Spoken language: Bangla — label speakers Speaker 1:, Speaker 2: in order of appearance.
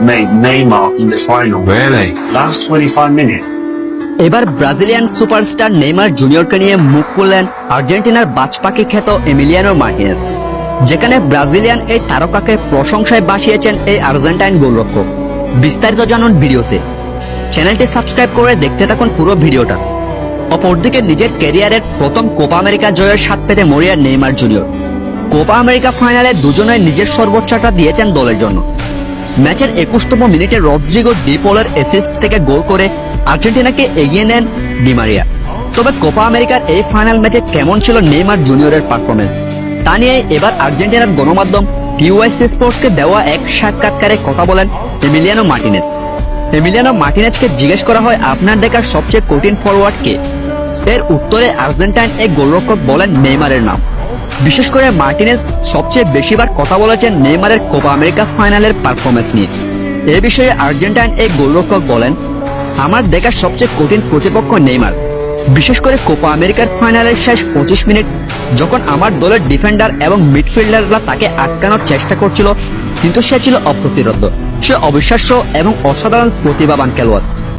Speaker 1: made Neymar in the final.
Speaker 2: Really?
Speaker 1: Last 25 minutes.
Speaker 3: এবার ব্রাজিলিয়ান সুপারস্টার নেইমার জুনিয়রকে নিয়ে মুখ খুললেন আর্জেন্টিনার বাজপাখি খ্যাত এমিলিয়ানো মার্টিনেজ যেখানে ব্রাজিলিয়ান এই তারকাকে প্রশংসায় বাসিয়েছেন এই আর্জেন্টাইন গোলরক্ষক বিস্তারিত জানুন ভিডিওতে চ্যানেলটি সাবস্ক্রাইব করে দেখতে থাকুন পুরো ভিডিওটা অপরদিকে নিজের ক্যারিয়ারের প্রথম কোপা আমেরিকা জয়ের স্বাদ পেতে মরিয়া নেইমার জুনিয়র কোপা আমেরিকা ফাইনালে দুজনে নিজের সর্বোচ্চটা দিয়েছেন দলের জন্য ম্যাচের একুশতম মিনিটে রদ্রিগো ডিপোলের অ্যাসিস্ট থেকে গোল করে আর্জেন্টিনাকে এগিয়ে নেন ডিমারিয়া তবে কোপা আমেরিকার এই ফাইনাল ম্যাচে কেমন ছিল নেইমার জুনিয়রের পারফরমেন্স তা নিয়ে এবার আর্জেন্টিনার গণমাধ্যম ইউএসসি স্পোর্টসকে দেওয়া এক সাক্ষাৎকারে কথা বলেন এমিলিয়ানো মার্টিনেস। এমিলিয়ানো মার্টিনেজকে জিজ্ঞেস করা হয়, আপনার দেখা সবচেয়ে কঠিন ফরওয়ার্ড কে? এর উত্তরে আর্জেন্টাইন এই গোলরক্ষক বলেন নেইমারের নাম। বিশেষ করে মার্টিনেজ সবচেয়ে বেশিবার কথা বলেছেন নেইমারের কোপা আমেরিকা ফাইনালের পারফরমেন্স নিয়ে। এ বিষয়ে আর্জেন্টাইন এই গোলরক্ষক বলেন, আমার দেখা সবচেয়ে কঠিন প্রতিপক্ষ নেইমার। বিশেষ করে কোপা আমেরিকার ফাইনালের শেষ পঁচিশ মিনিট, যখন আমার দলের ডিফেন্ডার এবং মিডফিল্ডাররা তাকে আটকানোর চেষ্টা করছিল, কিন্তু সে ছিল অপ্রতিরোধ। সে অবিশ্বাস্য এবং অসাধারণ প্রতিভাবান খেলোয়াড়।